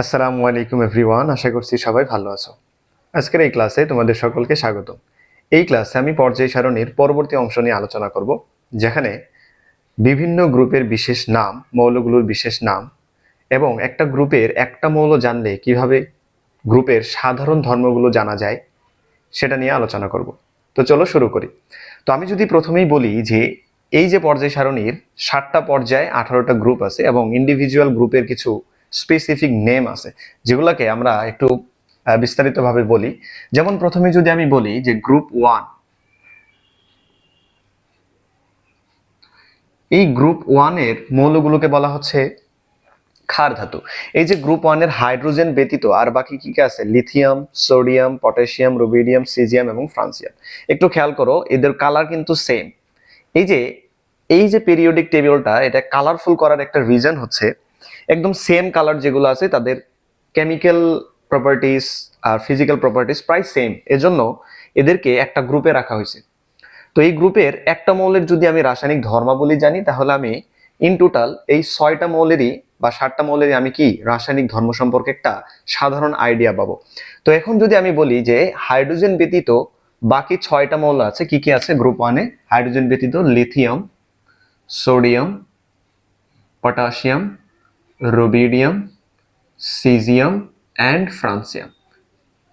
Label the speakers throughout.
Speaker 1: আসসালামু আলাইকুম এভরিওয়ান, আশা করছি সবাই ভালো আছো। আজকের এই ক্লাসে তোমাদের সকলকে স্বাগত এই ক্লাসে আমি পর্যায় সারণীর পরবর্তী অংশ নিয়ে আলোচনা করব, যেখানে বিভিন্ন গ্রুপের বিশেষ নাম, মৌলগুলোর বিশেষ নাম এবং একটা গ্রুপের একটা মৌল জানলে কীভাবে গ্রুপের সাধারণ ধর্মগুলো জানা যায়, সেটা নিয়ে আলোচনা করব। তো চলো শুরু করি। তো আমি যদি প্রথমেই বলি যে এই যে পর্যায় সারণীর ষাটটা পর্যায়ে আঠারোটা গ্রুপ আছে এবং ইন্ডিভিজুয়াল গ্রুপের কিছু স্পেসিফিক নেম আছে, যেগুলোকে আমরা একটু বিস্তারিতভাবে বলি। যেমন প্রথমে যদি আমি বলি যে গ্রুপ ওয়ান এই গ্রুপ ওয়ানের মৌলগুলোকে বলা হচ্ছে ক্ষার ধাতু। এই যে গ্রুপ ওয়ানের হাইড্রোজেন ব্যতীত আর বাকি কি কি আছে? Lithium sodium potassium rubidium caesium এবং ফ্রান্সিয়াম একটু খেয়াল করো, এদের কালার কিন্তু সেম এই যে এই যে পিরিয়ডিক টেবিলটা এটা কালারফুল করার একটা রিজন হচ্ছে একদম সেম কালার যেগুলো আছে, তাদের কেমিক্যাল প্রপার্টিস আর ফিজিক্যাল প্রপার্টিস প্রায় সেম এজন্য এদেরকে একটা গ্রুপে রাখা হয়েছে। তো এই গ্রুপের একটা মৌলের যদি আমি রাসায়নিক ধর্মাবলী জানি, তাহলে আমি ইন টোটাল এই ছয়টা মৌলেরই বা সাতটা মৌলেরই আমি কি রাসায়নিক ধর্ম সম্পর্কে একটা সাধারণ আইডিয়া পাবো। তো এখন যদি আমি বলি যে হাইড্রোজেন ব্যতীত বাকি ছয়টা মৌল আছে, কি কি আছে? গ্রুপ ওয়ানে হাইড্রোজেন ব্যতীত lithium sodium potassium rubidium, caesium and francium.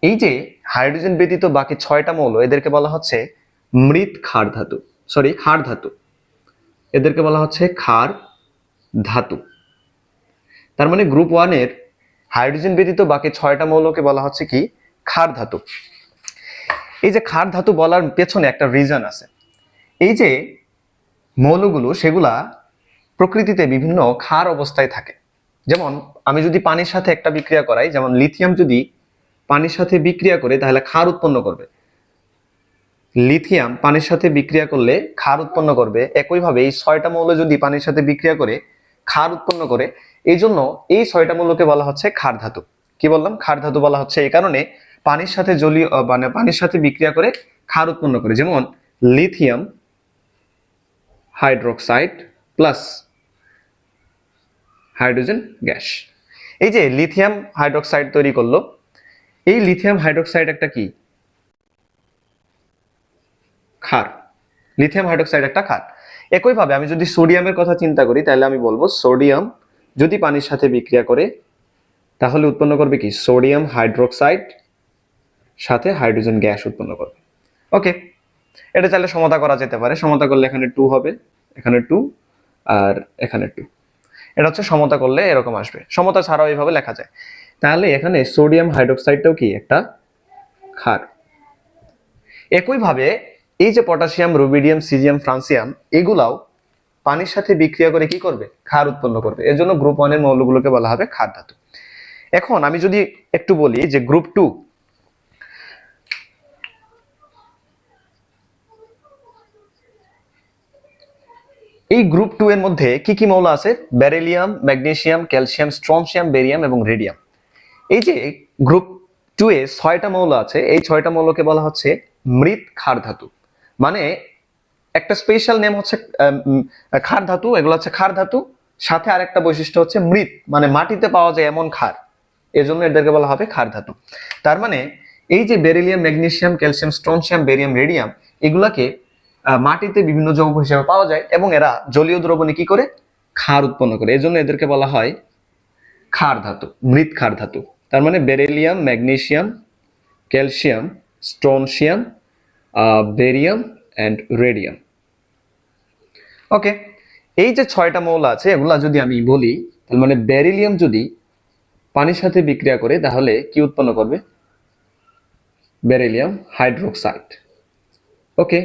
Speaker 1: এই যে হাইড্রোজেন ব্যতীত বাকি ছয়টা মৌল, এদেরকে বলা হচ্ছে মৃত ক্ষার ধাতু। সরি ক্ষার ধাতু। এদেরকে বলা হচ্ছে ক্ষার ধাতু। তার মানে গ্রুপ ওয়ানের হাইড্রোজেন ব্যতীত বাকি ছয়টা মৌলকে বলা হচ্ছে কি? ক্ষার ধাতু। এই যে ক্ষার ধাতু বলার পেছনে একটা রিজন আছে। এই যে মৌলগুলো, সেগুলা প্রকৃতিতে বিভিন্ন ক্ষার অবস্থায় থাকে। যেমন, আমি যদি পানির সাথে একটা বিক্রিয়া করাই, যেমন লিথিয়াম যদি পানির সাথে বিক্রিয়া করে, তাহলে ক্ষার উৎপন্ন করবে। লিথিয়াম পানির সাথে বিক্রিয়া করলে ক্ষার উৎপন্ন করবে। একইভাবে এই ছয়টা মৌল যদি পানির সাথে বিক্রিয়া করে, ক্ষার উৎপন্ন করে এই জন্য এই ছয়টা মৌলকে বলা হচ্ছে ক্ষার ধাতু। কি বললাম? ক্ষার ধাতু বলা হচ্ছে এই কারণে পানির সাথে জলীয় মানে পানির সাথে বিক্রিয়া করে ক্ষার উৎপন্ন করে। যেমন lithium hydroxide plus hydrogen gas. এই যে লিথিয়াম হাইড্রোক্সাইড তৈরি করল, এই লিথিয়াম হাইড্রোক্সাইড একটা কি? ক্ষার। লিথিয়াম হাইড্রোক্সাইড একটা ক্ষার। একইভাবে আমি যদি সোডিয়ামের কথা চিন্তা করি, তাহলে আমি বলব সোডিয়াম যদি পানির সাথে বিক্রিয়া করে, তাহলে উৎপন্ন করবে কি? সোডিয়াম হাইড্রোক্সাইড সাথে হাইড্রোজেন গ্যাস উৎপন্ন করবে। ওকে, এটা চাইলে সমতা করা যেতে পারে। সমতা করলে এখানে টু হবে, এখানে টু আর এখানে টু এটা হচ্ছে সমতা করলে এরকম আসবে। সমতা ছাড়াও এইভাবে লেখা যায়। তাহলে এখানে সোডিয়াম হাইড্রোক্সাইডটাও কি? একটা ক্ষার। একইভাবে এই যে পটাশিয়াম, রুবিডিয়াম, সিজিয়াম, ফ্রান্সিয়াম, এগুলাও পানির সাথে বিক্রিয়া করে কি করবে? ক্ষার উৎপন্ন করবে। এর জন্য গ্রুপ ওয়ানের মৌলগুলোকে বলা হবে ক্ষার ধাতু। এখন আমি যদি একটু বলি যে গ্রুপ টু এই গ্রুপ টু এর মধ্যে কি কি মৌল আছে? Beryllium magnesium calcium strontium barium এবং রেডিয়াম। এই যে গ্রুপ টু এ ছয়টা মৌল আছে, এই ছয়টা মৌলকে বলা হচ্ছে মৃত ক্ষার ধাতু। মানে একটা স্পেশাল নেম হচ্ছে ক্ষার ধাতু, এগুলো হচ্ছে ক্ষার ধাতু। সাথে আরেকটা বৈশিষ্ট্য হচ্ছে মৃত মানে মাটিতে পাওয়া যায় এমন ক্ষার। এজন্য এদেরকে বলা হবে ক্ষার ধাতু। তার মানে এই যে beryllium magnesium calcium strontium barium, radium, এগুলাকে মাটিতে বিভিন্ন যৌগ হিসেবে পাওয়া যায় এবং এরা জলীয় দ্রবণে কি করে? ক্ষার উৎপন্ন করে। এজন্য এদেরকে বলা হয় ক্ষার ধাতু মৃত ক্ষার ধাতু। তার মানে beryllium magnesium calcium strontium barium and radium. Okay এই যে ছয়টা মৌল আছে, এগুলা যদি আমি বলি, তার মানে বেরিলিয়াম যদি পানির সাথে বিক্রিয়া করে, তাহলে কি উৎপন্ন করবে? Beryllium hydroxide. ওকে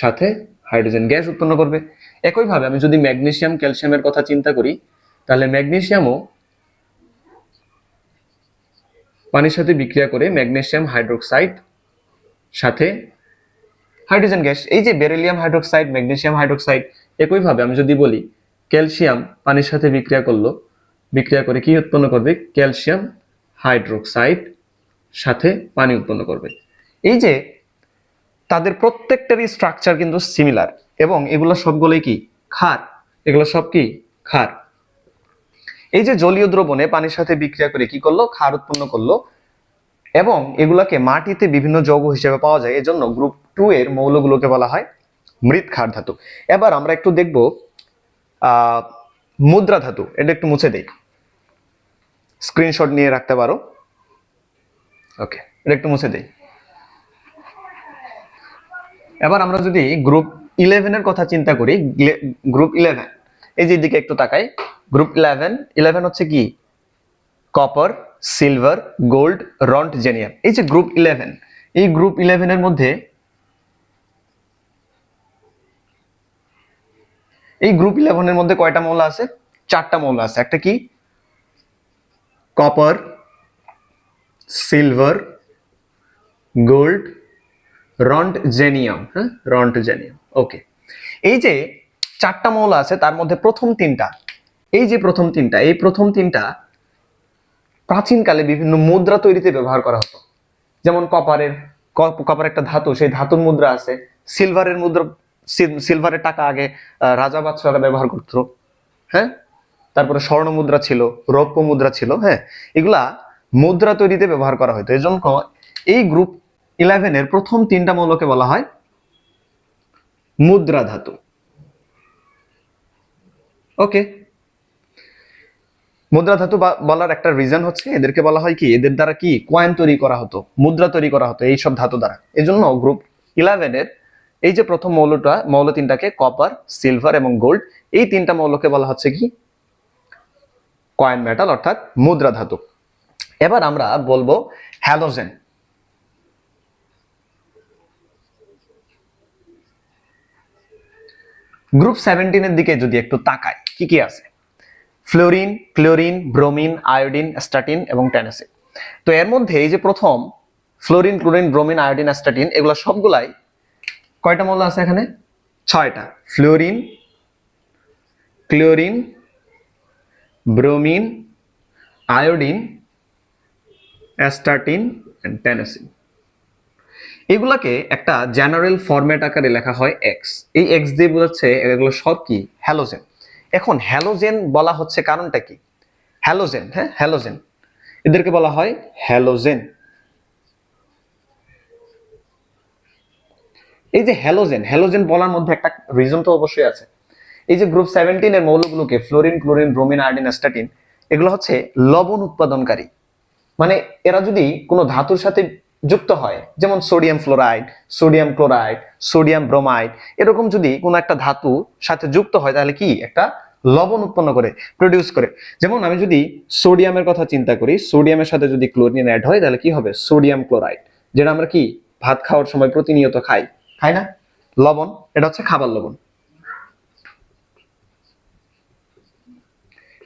Speaker 1: সাথে হাইড্রোজেন গ্যাস উৎপন্ন করবে। একইভাবে আমি যদি ম্যাগনেশিয়াম, ক্যালসিয়ামের কথা চিন্তা করি, তাহলে ম্যাগনেশিয়ামও পানির সাথে বিক্রিয়া করে ম্যাগনেশিয়াম হাইড্রোক্সাইড সাথে হাইড্রোজেন গ্যাস, এই যে বেরিলিয়াম হাইড্রোক্সাইড, ম্যাগনেশিয়াম হাইড্রোক্সাইড, একইভাবে আমি যদি বলি ক্যালসিয়াম পানির সাথে বিক্রিয়া করল, বিক্রিয়া করে কি উৎপন্ন করবে? ক্যালসিয়াম হাইড্রোক্সাইড সাথে পানি উৎপন্ন করবে। এই যে তাদের প্রত্যেকটারই স্ট্রাকচার কিন্তু সিমিলার এবং এগুলো সবগুলোই কি? ক্ষার। এগুলো সব কি? ক্ষার। এই যে জলীয় দ্রবণে পানির সাথে বিক্রিয়া করে কি করল? ক্ষার উৎপন্ন করল এবং এগুলাকে মাটিতে বিভিন্ন যৌগ হিসেবে পাওয়া যায়। এজন্য গ্রুপ টু এর মৌলগুলোকে বলা হয় মৃৎ ক্ষার ধাতু। এবার আমরা একটু দেখব মুদ্রা ধাতু। এটা একটু মুছে দেই। স্ক্রিনশট নিয়ে রাখতে পারো। ওকে এটা একটু মুছে দেই। এবার আমরা যদি গ্রুপ ইলেভেনের কথা চিন্তা করি গ্রুপ ইলেভেন এই যে দিকে একটু তাকাই গ্রুপ ইলেভেন ইলেভেন হচ্ছে কি? Copper silver gold roentgenium এই যে গ্রুপ ইলেভেন এই গ্রুপ ইলেভেনের মধ্যে এই গ্রুপ ইলেভেনের মধ্যে কয়টা মৌল আছে? চারটা মৌল আছে, একটা কি? Copper silver gold roentgenium হ্যাঁ? রন্ট জেনিয়াম ওকে এই যে চারটা মৌল আছে, তার মধ্যে প্রথম তিনটা, এই যে প্রথম তিনটা, এই প্রথম তিনটা প্রাচীনকালে বিভিন্ন মুদ্রা তৈরিতে ব্যবহার করা হতো। যেমন কপারের কপার একটা ধাতু, সেই ধাতুর মুদ্রা আছে সিলভারের মুদ্রা সিলভারের টাকা আগে রাজা বাদশাহরা ব্যবহার করত হ্যাঁ? তারপরে স্বর্ণ মুদ্রা ছিল, রৌপ্য মুদ্রা ছিল হ্যাঁ? এগুলা মুদ্রা তৈরিতে ব্যবহার করা হতো। এই জন্য এই গ্রুপ ইলেভেনের প্রথম তিনটা মৌলকে বলা হয় মুদ্রা ধাতু। ওকে মুদ্রা ধাতু বলার একটা রিজন হচ্ছে, এদেরকে বলা হয় কি? এদের দ্বারা কি? কয়েন তৈরি করা হতো, মুদ্রা তৈরি করা হতো, এইসব ধাতু দ্বারা। এই জন্য গ্রুপ ইলেভেনের এই যে প্রথম মৌলটা, মৌল তিনটাকে কপার সিলভার এবং গোল্ড এই তিনটা মৌলকে বলা হচ্ছে কি? কয়েন মেটাল অর্থাৎ মুদ্রা ধাতু। এবার আমরা বলব হ্যালোজেন গ্রুপ সেভেন্টিনের দিকে যদি একটু তাকায় কি কি আছে? Fluorine, chlorine, bromine, iodine astatine এবং ট্যানাসিন। তো এর মধ্যে এই যে প্রথম, fluorine, chlorine, bromine, iodine astatine এগুলো সবগুলাই কয়টা মৌল আছে এখানে? ছয়টা। Fluorine, chlorine, bromine, iodine, astatine and tennessine. এগুলাকে একটা জেনারেল ফরম্যাট আকারে লেখা হয় এক্স এই এক্স দিয়ে বোঝাচ্ছে এগুলো সব কি? হ্যালোজেন এখন হ্যালোজেন বলা হচ্ছে কারণটা কি? হ্যালোজেন হ্যাঁ? হ্যালোজেন এদেরকে বলা হয় হ্যালোজেন এই যে হ্যালোজেন হ্যালোজেন বলার মধ্যে একটা রিজন তো অবশ্যই আছে। এই যে গ্রুপ সেভেন্টিন এর মৌলগুলোকে fluorine chlorine bromine iodine astatine এগুলো হচ্ছে লবণ উৎপাদনকারী। মানে এরা যদি কোনো ধাতুর সাথে যুক্ত হয়। যেমন sodium fluoride, sodium chloride, sodium bromide. এরকম যদি কোনো একটা ধাতু সাথে যুক্ত হয়, তাহলে কি? একটা লবণ উৎপন্ন করে প্রডিউস করে। যেমন আমি যদি সোডিয়ামের কথা চিন্তা করি, সোডিয়ামের সাথে যদি ক্লোরিন অ্যাড হয়, তাহলে কি হবে? সোডিয়াম ক্লোরাইড, যেটা আমরা কি? ভাত খাওয়ার সময় প্রতিনিয়ত খাই। খাই না? লবণ, এটা হচ্ছে খাবার লবণ।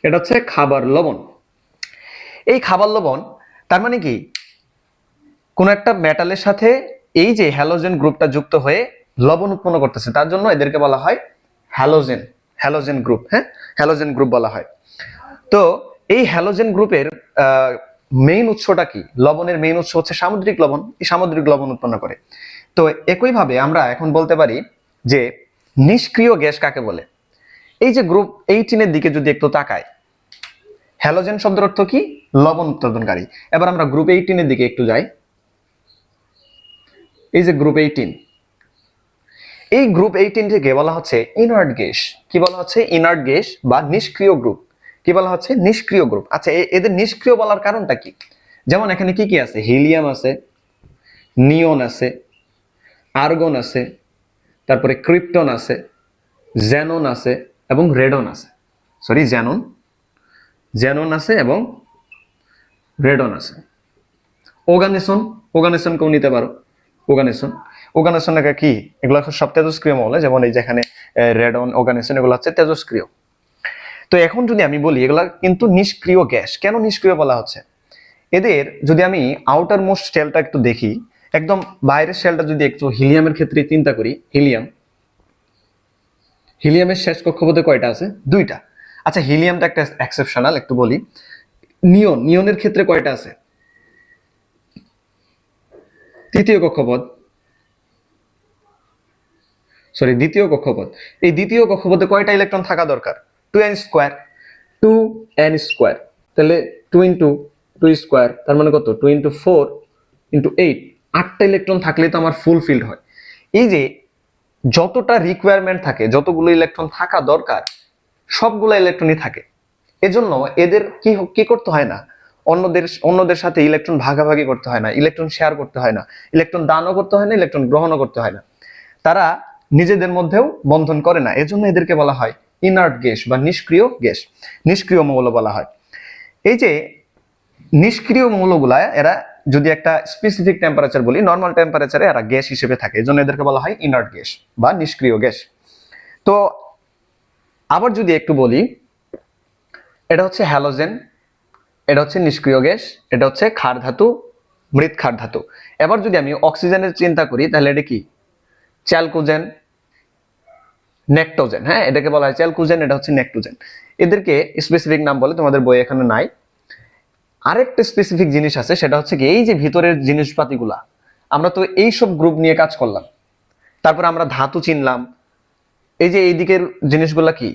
Speaker 1: এটা হচ্ছে খাবার লবণ। এই খাবার লবণ, তার মানে কি? কোন একটা মেটালের সাথে এই যে হ্যালোজেন গ্রুপটা যুক্ত হয়ে লবণ উৎপন্ন করতেছে, তার জন্য এদেরকে বলা হয় হ্যালোজেন হ্যালোজেন গ্রুপ হ্যাঁ? হ্যালোজেন গ্রুপ বলা হয়। তো এই হ্যালোজেন গ্রুপের মেইন উৎসটা কি? লবণের মেইন উৎস হচ্ছে সামুদ্রিক লবণ, এই সামুদ্রিক লবণ উৎপন্ন করে। তো একইভাবে আমরা এখন বলতে পারি যে নিষ্ক্রিয় গ্যাস কাকে বলে? এই যে গ্রুপ এইটিনের দিকে যদি একটু তাকায় হ্যালোজেন শব্দের অর্থ কি? লবণ উৎপাদনকারী। এবার আমরা গ্রুপ এইটিনের দিকে একটু যাই। এই যে গ্রুপ এইটিন এই গ্রুপ এইটিন থেকে বলা হচ্ছে ইনার্ট গ্যাস কি বলা হচ্ছে? ইনার্ট গ্যাস বা নিষ্ক্রিয় গ্রুপ কি বলা হচ্ছে? নিষ্ক্রিয় গ্রুপ আচ্ছা এদের নিষ্ক্রিয় বলার কারণটা কি? যেমন এখানে কি কি আছে? হিলিয়াম আছে নিয়ন আছে আর্গন আছে, তারপরে ক্রিপ্টন আছে জ্যানন আছে এবং রেডন আছে। সরি জ্যানন জ্যানন আছে এবং রেডন আছে। ওগানেসন ওগানেসন কেউ নিতে পারো। ওগানেসন ওগানেসন একা কি? এগুলো সব তেজস্ক্রিয় মৌল, যেমন এই যেখানে রেডন ওগানেসন এগুলো হচ্ছে তেজস্ক্রিয়। তো এখন যদি আমি বলি, এগুলা কিন্তু নিষ্ক্রিয় গ্যাস। কেন নিষ্ক্রিয় বলা হচ্ছে? এদের যদি আমি আউটার মোস্ট শেলটা একটু দেখি, একদম বাইরের শেলটা যদি একটু হিলিয়ামের ক্ষেত্রে চিন্তা করি হিলিয়াম হিলিয়ামের শেষ কক্ষপথে কয়টা আছে? দুইটা। আচ্ছা হিলিয়ামটা একটা এক্সেপশনাল একটু বলি। নিয়ন, নিয়নের ক্ষেত্রে কয়টা আছে? তৃতীয় কক্ষপথ। সরি দ্বিতীয় কক্ষপথ। এই দ্বিতীয় কক্ষপথে কয়টা ইলেকট্রন থাকা দরকার? Two n square two n square তাহলে টু ইন্টু টু স্কোয়ার তার মানে কত? Two into four into eight আটটা ইলেকট্রন থাকলে তো আমার ফুল ফিল্ড হয়। এই যে যতটা রিকোয়ারমেন্ট থাকে, যতগুলো ইলেকট্রন থাকা দরকার, সবগুলো ইলেকট্রনই থাকে। এজন্য এদের কি কি করতে হয় না? অন্যদের অন্যদের সাথে ইলেকট্রন ভাগাভাগি করতে হয় না ইলেকট্রন শেয়ার করতে হয় না ইলেকট্রন দানও করতে হয় না ইলেকট্রন গ্রহণও করতে হয় না। তারা নিজেদের মধ্যেও বন্ধন করে না, এজন্য এদেরকে বলা হয় ইনার্ট গ্যাস বা নিষ্ক্রিয় গ্যাস, নিষ্ক্রিয় মৌল বলা হয়। এই যে নিষ্ক্রিয় মৌলগুলা, এরা যদি একটা স্পেসিফিক টেম্পারেচার বলি নর্মাল টেম্পারেচারে এরা গ্যাস হিসেবে থাকে, এজন্য এদেরকে বলা হয় ইনার্ট গ্যাস বা নিষ্ক্রিয় গ্যাস। তো আবার যদি একটু বলি, এটা হচ্ছে হ্যালোজেন এটা হচ্ছে নিষ্ক্রিয় গ্যাস, এটা হচ্ছে ক্ষার ধাতু, মৃৎ ক্ষার ধাতু। এবার যদি আমি অক্সিজেনের চিন্তা করি, তাহলে এটা কি? চ্যালকোজেন, নেকটোজেন হ্যাঁ? এটাকে বলা হয় চ্যালকোজেন, এটা হচ্ছে নেকটোজেন। এদেরকে স্পেসিফিক নাম বলে তোমাদের বই এখানে নাই। আরেকটা স্পেসিফিক জিনিস আছে, সেটা হচ্ছে কি, এই যে ভিতরের জিনিসপাতিগুলা, আমরা তো এই সব গ্রুপ নিয়ে কাজ করলাম। তারপর আমরা ধাতু চিনলাম। এই যে এই দিকের জিনিসগুলা কি?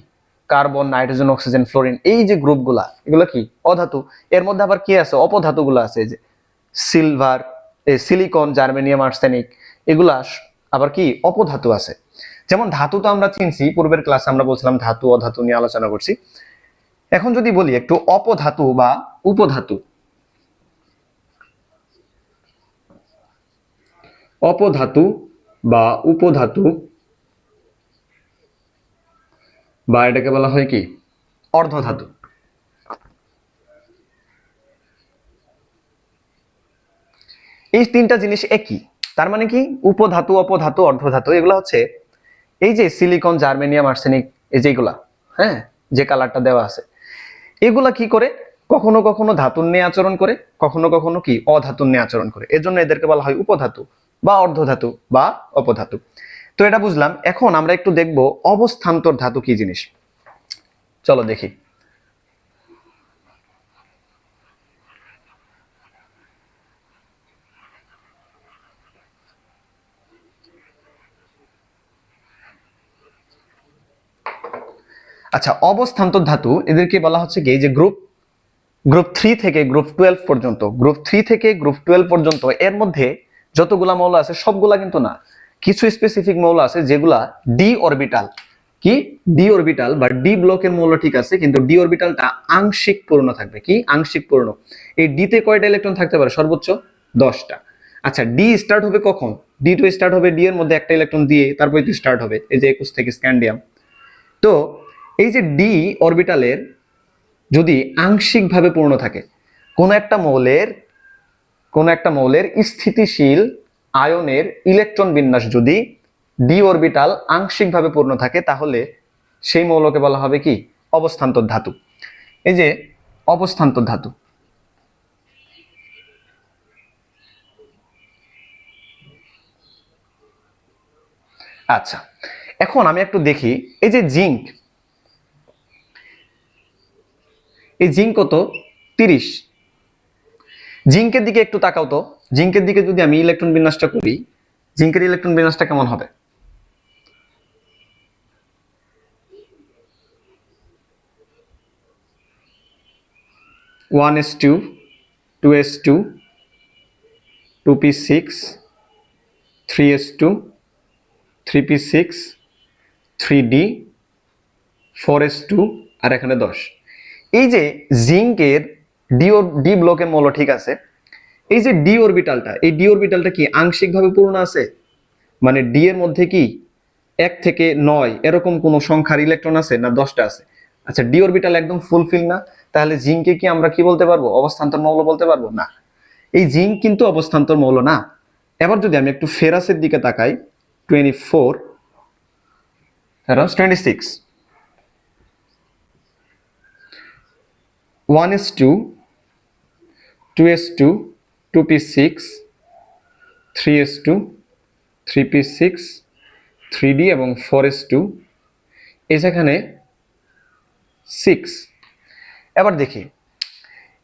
Speaker 1: কার্বন, নাইট্রোজেন, অক্সিজেন, ফ্লোরিন, এই যে গ্রুপগুলা এগুলো কি? অধাতু। এর মধ্যে আবার কি আছে? অপধাতুগুলো আছে যে সিলভার সিলিকন জার্মেনিয়াম আর্সেনিক এগুলা আবার কি? অপধাতু আছে। যেমন ধাতু তো আমরা চিনছি, পূর্বের ক্লাসে আমরা বলছিলাম ধাতু, অধাতু নিয়ে আলোচনা করছি। এখন যদি বলি একটু অপধাতু বা উপধাতু। অপধাতু বা উপধাতু বা এটাকে বলা হয় কি? অর্ধধাতু। এই তিনটা জিনিস একই, তার মানে কি? উপধাতু, অপধাতু, অর্ধধাতু, এগুলো হচ্ছে এই যে সিলিকন জার্মেনিয়াম আর্সেনিক এই যেগুলা হ্যাঁ? যে কালারটা দেওয়া আছে। এগুলা কি করে? কখনো কখনো ধাতুর নিয়ে আচরণ করে, কখনো কখনো কি? অধাতুর নিয়ে আচরণ করে। এর জন্য এদেরকে বলা হয় উপধাতু বা অর্ধধাতু বা অপধাতু। তো এটা বুঝলাম। এখন আমরা একটু দেখব অবস্থান্তর ধাতু কি জিনিস। চলো দেখি। আচ্ছা অবস্থান্তর ধাতু, এদেরকে বলা হচ্ছে কি যে গ্রুপ গ্রুপ থ্রি থেকে গ্রুপ টুয়েলভ পর্যন্ত গ্রুপ থ্রি থেকে গ্রুপ টুয়েলভ পর্যন্ত, এর মধ্যে যতগুলা মৌল আছে, সবগুলা কিন্তু না। কিছু স্পেসিফিক মৌল আছে যেগুলা ডি অরবিটাল কি? ডি অরবিটাল বা ডি ব্লকের মৌল ঠিক আছে, কিন্তু ডি অরবিটালটা আংশিক পূর্ণ থাকবে। কি? আংশিক পূর্ণ। এই ডি তে কয়টা ইলেকট্রন থাকতে পারে? সর্বোচ্চ দশটা। আচ্ছা ডি স্টার্ট হবে কখন? ডি টু স্টার্ট হবে ডি এর মধ্যে একটা ইলেকট্রন দিয়ে তারপরে তো স্টার্ট হবে। এই যে একুশ থেকে স্ক্যান্ডিয়াম তো এই যে ডি অরবিটালের যদি আংশিকভাবে পূর্ণ থাকে, কোন একটা মৌলের, কোন একটা মৌলের স্থিতিশীল আয়নের ইলেকট্রন বিন্যাস যদি ডি অরবিটাল আংশিকভাবে পূর্ণ থাকে, তাহলে সেই মৌলকে বলা হবে কি? অবস্থান্তর ধাতু। এই যে অবস্থান্তর ধাতু। আচ্ছা এখন আমি একটু দেখি, এই যে জিঙ্ক, এই জিঙ্ক কত? তিরিশ। জিঙ্কের দিকে একটু তাকাও তো। জিঙ্কের দিকে যদি আমি ইলেকট্রন বিন্যাসটা করি, জিঙ্কের ইলেকট্রন বিন্যাসটা কেমন হবে? One s two two s two two p six three s two three p six three d four s two আর এখানে দশ। এই যে জিঙ্কের ডি ডি ব্লকের মৌল ঠিক আছে। এই যে ডি অরবিটালটা, এই ডি অরবিটালটা কি আংশিকভাবে পূর্ণ আছে? মানে ডি এর মধ্যে কি এক থেকে নয় এরকম কোন সংখ্যার ইলেকট্রন আছে না দশটা আছে? আচ্ছা ডি অরবিটাল একদম ফুলফিল না? তাহলে জিঙ্কে কি আমরা কি বলতে পারব? অবস্থান্তর মৌল বলতে পারব? না। এই জিঙ্ক কিন্তু অবস্থান্তর মৌল না। এবার যদি আমি একটু ফেরাসের দিকে তাকাই twenty four twenty six one s two two s two two p six three s two three p six three d এবং ফোর এস টু এই যেখানে সিক্স এবার দেখি,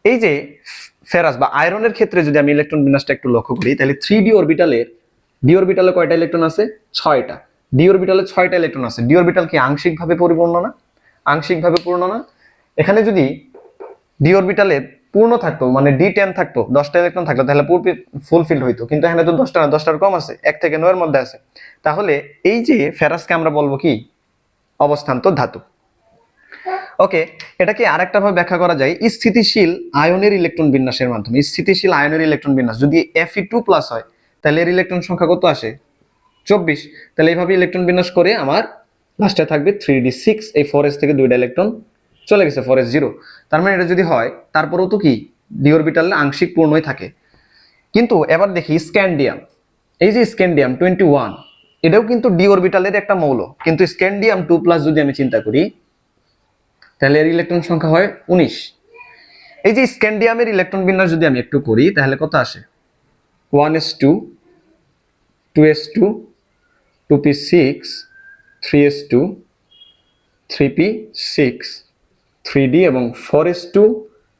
Speaker 1: এই যে ফেরাস বা আয়রনের ক্ষেত্রে যদি আমি ইলেকট্রন বিন্যাসটা একটু লক্ষ্য করি, তাহলে থ্রি ডি অরবিটালের ডি অরবিটালে কয়টা ইলেকট্রন আছে? ছয়টা। ডি অরবিটালে ছয়টা ইলেকট্রন আছে। ডি অরবিটাল কি আংশিকভাবে পরিপূর্ণ না? আংশিকভাবে পূর্ণ না। এখানে যদি ডি অরবিটালে পূর্ণ থাকতো মানে ডি টেন থাকতো, দশটা ইলেকট্রন থাকতো তাহলে ফুলফিল হইতো। কিন্তু এখানে তো দশটা না, দশটার কম আছে, এক থেকে নয়ের মধ্যে আছে। তাহলে এই যে ফেরাসকে আমরা বলব কি? অবস্থান্ত ধাতু। ওকে, এটাকে আরেকটা ভাবে ব্যাখ্যা করা যায়, স্থিতিশীল আয়নের ইলেকট্রন বিন্যাসের মাধ্যমে। স্থিতিশীল আয়নের ইলেকট্রন বিন্যাস, যদি এফ টু প্লাস হয়, তাহলে এর ইলেকট্রন সংখ্যা কত আসে? চব্বিশ। তাহলে এইভাবে ইলেকট্রন বিন্যাস করে আমার লাস্টে থাকবে থ্রি ডি সিক্স এই ফোর এস থেকে দুইটা ইলেকট্রন চলে গেছে ফরেস্ট জিরো তার মানে এটা যদি হয়, তারপরেও তো কি? ডি অরবিটালে আংশিক পূর্ণই থাকে। কিন্তু এবার দেখি স্ক্যান্ডিয়াম। এই যে স্ক্যান্ডিয়াম টোয়েন্টি ওয়ান এটাও কিন্তু ডি অরবিটালের একটা মৌল। কিন্তু স্ক্যান্ডিয়াম টু প্লাস যদি আমি চিন্তা করি, তাহলে এর ইলেকট্রন সংখ্যা হয় উনিশ। এই যে স্ক্যান্ডিয়ামের ইলেকট্রন বিন্যাস যদি আমি একটু করি, তাহলে কত আসে? One s two two s two two p six three s two three p six three d এবং four s two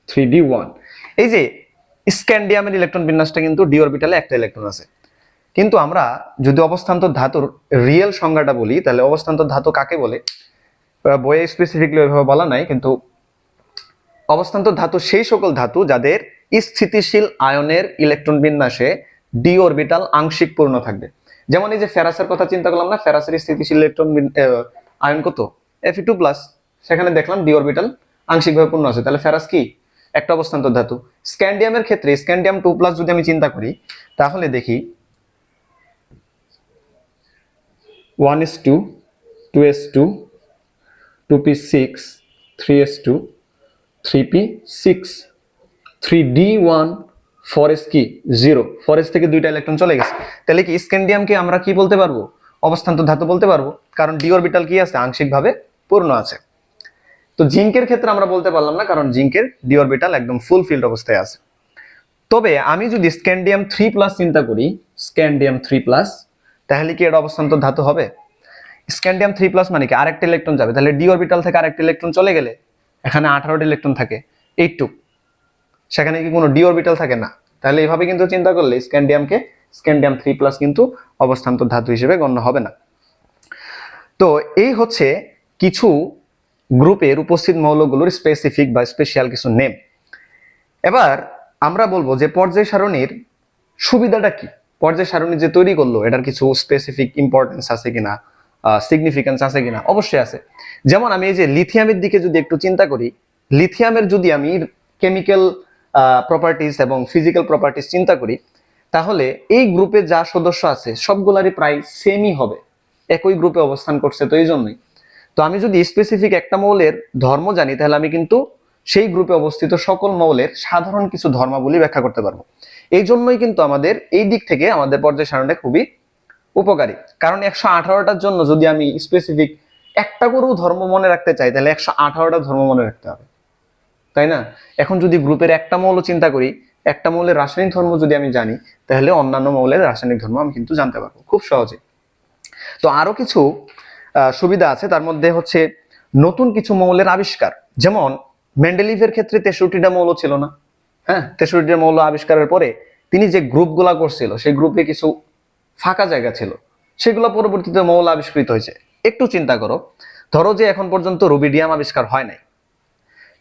Speaker 1: three d one. এই যে স্ক্যান্ডিয়ামের ইলেকট্রন বিন্যাসটা কিন্তু ডি অরবিটালে একটা ইলেকট্রন আছে। কিন্তু আমরা যদি অবস্থান্তর ধাতুর রিয়েল সংজ্ঞাটা বলি, তাহলে অবস্থান্তর ধাতু কাকে বলে? বইয়ে স্পেসিফিকলি ওইভাবে বলা নাই, কিন্তু অবস্থান্তর ধাতু সেই সকল ধাতু যাদের স্থিতিশীল আয়নের ইলেকট্রন বিন্যাসে ডি অরবিটাল আংশিক পূর্ণ থাকবে। যেমন এই যে ফেরাসের কথা চিন্তা করলাম না? ফেরাসের স্থিতিশীল ইলেকট্রন আয়ন কত? এফ টু প্লাস সেখানে দেখলাম ডি অরবিটাল আংশিকভাবে পূর্ণ আছে। তাহলে ফেরাস কি? একটা অবস্থান্তর ধাতু। স্ক্যান্ডিয়ামের ক্ষেত্রে স্ক্যান্ডিয়াম টু প্লাস যদি আমি চিন্তা করি, তাহলে দেখি one s two two s two two p six three s two three p six three d one four s কি? জিরো ফোর এস থেকে দুইটা ইলেকট্রন চলে গেছে। তাহলে কি স্ক্যান্ডিয়ামকে আমরা কি বলতে পারব? অবস্থান্তর ধাতু বলতে পারব। কারণ ডি অরবিটাল কি আছে? আংশিকভাবে পূর্ণ আছে। তো জিঙ্কের ক্ষেত্রে আমরা বলতে পারলাম না, কারণ জিঙ্কের ডি অরবিটাল একদম ফুল ফিল্ড অবস্থায় আছে। তবে আমি যদি স্ক্যান্ডিয়াম থ্রি প্লাস চিন্তা করি স্ক্যান্ডিয়াম থ্রি প্লাস তাহলে কি এটা অবস্থান্তর ধাতু হবে? স্ক্যান্ডিয়াম থ্রি প্লাস মানে কি? আরেকটা ইলেকট্রন যাবে। তাহলে ডি অরবিটাল থেকে আরেকটা ইলেকট্রন চলে গেলে এখানে আঠারোটি ইলেকট্রন থাকে। এইট টু সেখানে কি কোনো ডি অরবিটাল থাকে না? তাহলে এইভাবে কিন্তু চিন্তা করলে স্ক্যান্ডিয়ামকে স্ক্যান্ডিয়াম থ্রি প্লাস কিন্তু অবস্থান্তর ধাতু হিসেবে গণ্য হবে না। তো এই হচ্ছে কিছু গ্রুপের উপস্থিত মৌলগুলোর স্পেসিফিক বা স্পেশাল কিছু নেম এবার আমরা বলব যে পর্যায় সারণীর সুবিধাটা কি? পর্যায় সারণী যে তৈরি করল, এটার কিছু স্পেসিফিক ইম্পর্টেন্স আছে কিনা সিগনিফিকেন্স আছে কিনা? অবশ্যই আছে। যেমন আমি এই যে লিথিয়ামের দিকে যদি একটু চিন্তা করি লিথিয়ামের যদি আমি কেমিক্যাল প্রপার্টিস এবং ফিজিক্যাল প্রপার্টিস চিন্তা করি, তাহলে এই গ্রুপে যা সদস্য আছে, সবগুলারই প্রায় সেমই হবে। একই গ্রুপে অবস্থান করছে তো এই জন্যই। তো আমি যদি স্পেসিফিক একটা মৌলের ধর্ম জানি, তাহলে আমি কিন্তু সেই গ্রুপে অবস্থিত সকল মৌলের সাধারণ কিছু ধর্মাবলী ব্যাখ্যা করতে পারব। এই জন্যই কিন্তু আমাদের এই দিক থেকে আমাদের পর্যায় সারণীটা খুবই উপকারী। কারণ একশো আঠারোটার জন্য যদি আমি স্পেসিফিক একটা করেও ধর্ম মনে রাখতে চাই, তাহলে একশো আঠারোটা ধর্ম মনে রাখতে হবে। তাই না? এখন যদি গ্রুপের একটা মৌল চিন্তা করি, একটা মৌলের রাসায়নিক ধর্ম যদি আমি জানি, তাহলে অন্যান্য মৌলের রাসায়নিক ধর্ম আমি কিন্তু জানতে পারব, খুব সহজে তো আরও কিছু সুবিধা আছে। তার মধ্যে হচ্ছে নতুন কিছু মৌলের আবিষ্কার। যেমন মেন্ডেলিভের ক্ষেত্রে তেষট্টিটা মৌল ছিল না। হ্যাঁ তেষট্টিটা মৌল আবিষ্কারের পরে তিনি যে গ্রুপগুলা করছিল, সেই গ্রুপে কিছু ফাঁকা জায়গা ছিল। সেগুলো পরবর্তীতে মৌল আবিষ্কৃত হয়েছে। একটু চিন্তা করো। ধরো যে এখন পর্যন্ত রুবিডিয়াম আবিষ্কার হয় নাই।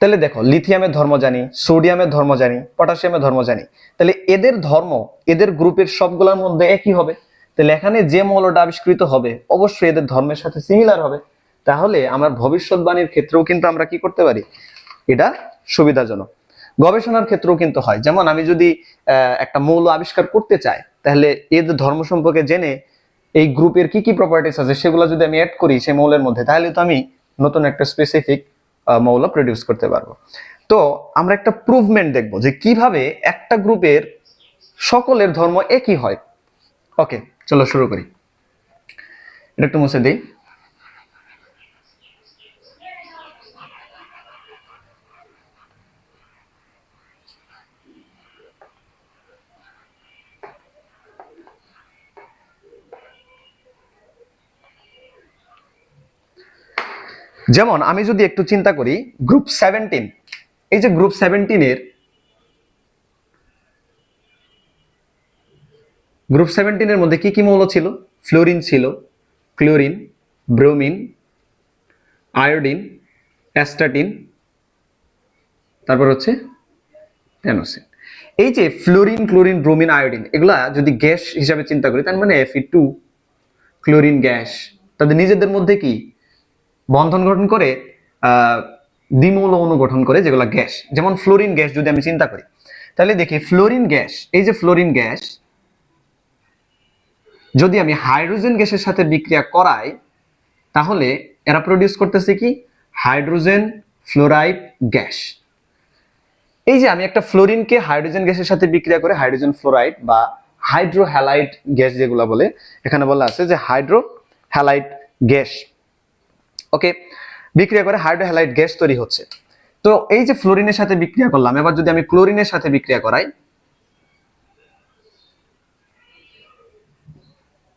Speaker 1: তাহলে দেখো, লিথিয়ামের ধর্ম জানি, সোডিয়ামের ধর্ম জানি, পটাশিয়ামের ধর্ম জানি। তাহলে এদের ধর্ম, এদের গ্রুপের সবগুলোর মধ্যে একই হবে। তাহলে এখানে যে মৌলটা আবিষ্কৃত হবে, অবশ্যই এদের ধর্মের সাথে সিমিলার হবে। তাহলে আমার ভবিষ্যৎবাণীর ক্ষেত্রেও কিন্তু আমরা কি করতে পারি? এটা সুবিধাজনক। গবেষণার ক্ষেত্রেও কিন্তু হয়। যেমন আমি যদি একটা মৌল আবিষ্কার করতে চাই, তাহলে এদের ধর্ম সম্পর্কে জেনে এই গ্রুপের কি কি প্রপার্টিস আছে সেগুলো যদি আমি অ্যাড করি সেই মৌলের মধ্যে, তাহলে তো আমি নতুন একটা স্পেসিফিক মৌল প্রডিউস করতে পারব। তো আমরা একটা প্রুভমেন্ট দেখব যে কীভাবে একটা গ্রুপের সকলের ধর্ম একই হয়। ওকে চলো শুরু করি। এটা একটু মুছে দিই। যেমন আমি যদি একটু চিন্তা করি গ্রুপ সেভেন্টিন এই যে গ্রুপ সেভেন্টিনের গ্রুপ সেভেন্টিনের মধ্যে কি কি মৌল ছিল? ফ্লোরিন ছিল, ক্লোরিন, ব্রোমিন, আয়োডিন, অ্যাস্টাটিন, তারপর হচ্ছে ট্যানোসিন এই যে ফ্লোরিন, ক্লোরিন, ব্রোমিন, আয়োডিন, এগুলা যদি গ্যাস হিসাবে চিন্তা করি, তার মানে এফ টু, ক্লোরিন গ্যাস, তাদের নিজেদের মধ্যে কি? বন্ধন গঠন করে দ্বিমৌল অণু গঠন করে যেগুলো গ্যাস। যেমন ফ্লোরিন গ্যাস যদি আমি চিন্তা করি, তাহলে দেখি ফ্লোরিন গ্যাস, এই যে ফ্লোরিন গ্যাস যদি আমি হাইড্রোজেন গ্যাসের সাথে বিক্রিয়া করাই, তাহলে এরা প্রডিউস করতেছে কি? Hydrogen fluoride gas. এই যে আমি একটা ফ্লোরিনকে হাইড্রোজেন গ্যাসের সাথে বিক্রিয়া করে হাইড্রোজেন ফ্লোরাইড বা হাইড্রো হ্যালাইড গ্যাস যেগুলো বলে, এখানে বলা আছে যে হাইড্রো হ্যালাইড গ্যাস। ওকে, বিক্রিয়া করে হাইড্রো হ্যালাইড গ্যাস তৈরি হচ্ছে। তো এই যে ফ্লোরিনের সাথে বিক্রিয়া করলাম, এবার যদি আমি ক্লোরিনের সাথে বিক্রিয়া করাই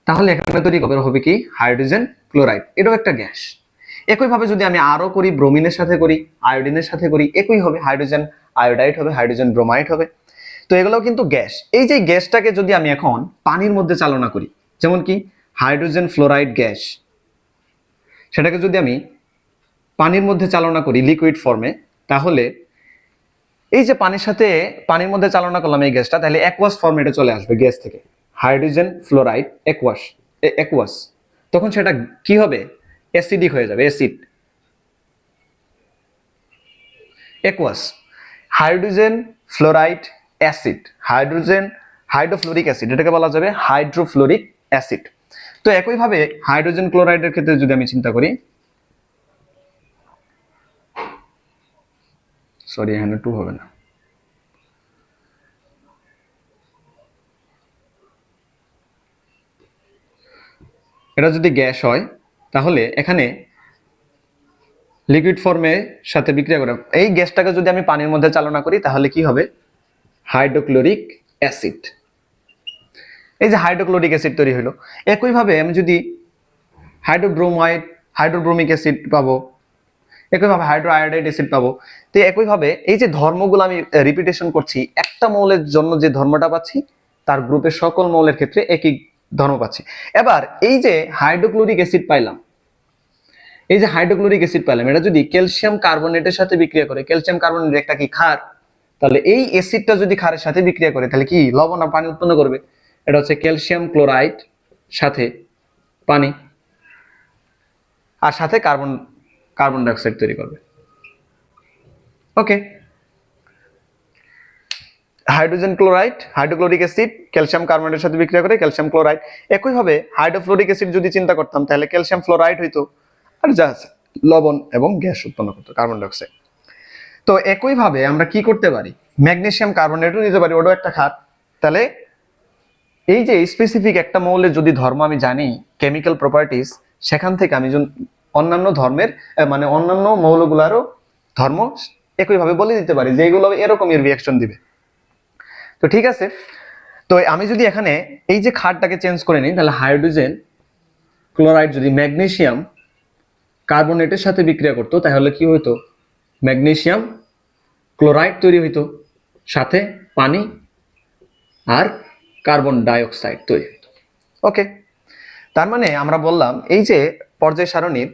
Speaker 1: তাহলে এখানে তৈরি হবে কি? Hydrogen chloride. এটাও একটা গ্যাস। একইভাবে যদি আমি আরও করি, ব্রোমিনের সাথে করি, আয়োডিনের সাথে করি, একই হবে হাইড্রোজেন আয়োডাইড হবে, হাইড্রোজেন ব্রোমাইড হবে। তো এগুলোও কিন্তু গ্যাস। এই যে গ্যাসটাকে যদি আমি এখন পানির মধ্যে চালনা করি, যেমন কি? Hydrogen fluoride gas. সেটাকে যদি আমি পানির মধ্যে চালনা করি, লিকুইড ফর্মে, তাহলে এই যে পানির সাথে পানির মধ্যে চালনা করলাম এই গ্যাসটা, তাহলে অ্যাকোয়াস ফর্মে এটা চলে আসবে, গ্যাস থেকে। হাইড্রোজেন ফ্লোরাইড অ্যাকোয়াস অ্যাকোয়াস তখন সেটা কি হবে? অ্যাসিডিক হয়ে যাবে, acid. Aqueous hydrogen fluoride acid, hydrogen hydrofluoric acid, এটাকে বলা যাবে হাইড্রোফ্লোরিক অ্যাসিড। তো একইভাবে হাইড্রোজেন ক্লোরাইডের ক্ষেত্রে যদি আমি চিন্তা করি, সরি, এখানে টু হবে না। এটা যদি গ্যাস হয়, তাহলে এখানে লিকুইড ফর্মে সাথে বিক্রিয়া করে, এই গ্যাসটাকে যদি আমি পানির মধ্যে চালনা করি, তাহলে কি হবে? হাইড্রোক্লোরিক অ্যাসিড এই যে হাইড্রোক্লোরিক অ্যাসিড তৈরি হলো, একইভাবে আমি যদি হাইড্রোব্রোমাইড হাইড্রোব্রোমিক অ্যাসিড পাবো, একইভাবে হাইড্রো আয়োডাইড অ্যাসিড পাবো, তো একইভাবে এই যে ধর্মগুলো আমি রিপিটেশন করছি, একটা মৌলের জন্য যে ধর্মটা পাচ্ছি, তার গ্রুপের সকল মৌলের ক্ষেত্রে একই ধর্ম পাচ্ছি। এবার এই যে হাইড্রোক্লোরিক অ্যাসিড পাইলাম, এই যে হাইড্রোক্লোরিক অ্যাসিড পাইলাম, এটা যদি ক্যালসিয়াম কার্বনেটের সাথে বিক্রিয়া করে, ক্যালসিয়াম কার্বনেট একটা কি ক্ষার, তাহলে এই অ্যাসিডটা যদি ক্ষারের সাথে বিক্রিয়া করে, তাহলে কি লবণ আর পানি উৎপন্ন করবে? এটা হচ্ছে ক্যালসিয়াম ক্লোরাইড সাথে পানি আর সাথে কার্বন কার্বন ডাইঅক্সাইড তৈরি করবে। Okay. Hydrogen chloride, hydrochloric acid, calcium কার্বনেটের সাথে বিক্রিয়া করে ক্যালসিয়াম ক্লোরাইড। একইভাবে হাইড্রোফ্লোরিক অ্যাসিড যদি চিন্তা করতাম, তাহলে ক্যালসিয়াম ফ্লোরাইড হইতো আর যা লবণ এবং গ্যাস উৎপন্ন করতো, কার্বন ডাইঅক্সাইড। তো একইভাবে আমরা কি করতে পারি? ম্যাগনেশিয়াম কার্বনেটও নিতে পারি, ওটাও একটা খাত। তাহলে এই যে স্পেসিফিক একটা মৌলের যদি ধর্ম আমি জানি কেমিক্যাল প্রপার্টিস সেখান থেকে আমি অন্যান্য ধর্মের মানে অন্যান্য মৌলগুলারও ধর্ম একইভাবে বলে দিতে পারি যে এগুলো এরকমই রিয়াকশন দিবে। তো ঠিক আছে। তো আমি যদি এখানে এই যে খাটটাকে চেঞ্জ করে নিই, তাহলে হাইড্রোজেন ক্লোরাইড যদি ম্যাগনেশিয়াম কার্বনেটের সাথে বিক্রিয়া করতো, তাহলে কি হইতো? ম্যাগনেশিয়াম ক্লোরাইড তৈরি হইতো, সাথে পানি আর কার্বন ডাইঅক্সাইড তৈরি হতো ওকে তার মানে আমরা বললাম, এই যে পর্যায় সারণীর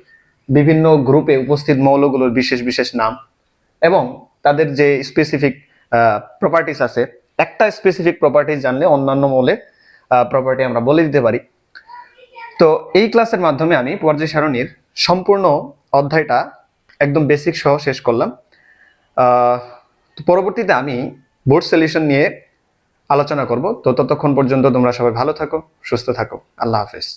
Speaker 1: বিভিন্ন গ্রুপে উপস্থিত মৌলগুলোর বিশেষ বিশেষ নাম এবং তাদের যে স্পেসিফিক প্রপার্টিস আছে একটা স্পেসিফিক প্রপার্টি জানলে অন্যান্য মৌলের প্রপার্টি আমরা বলে দিতে পারি। তো এই ক্লাসের মাধ্যমে আমি পর্যায় সারণীর সম্পূর্ণ অধ্যায়টা একদম বেসিক সহ শেষ করলাম। পরবর্তীতে আমি বোর্ড সলিউশন নিয়ে আলোচনা করব। তো ততক্ষণ পর্যন্ত তোমরা সবাই ভালো থাকো, সুস্থ থাকো। আল্লাহ হাফেজ।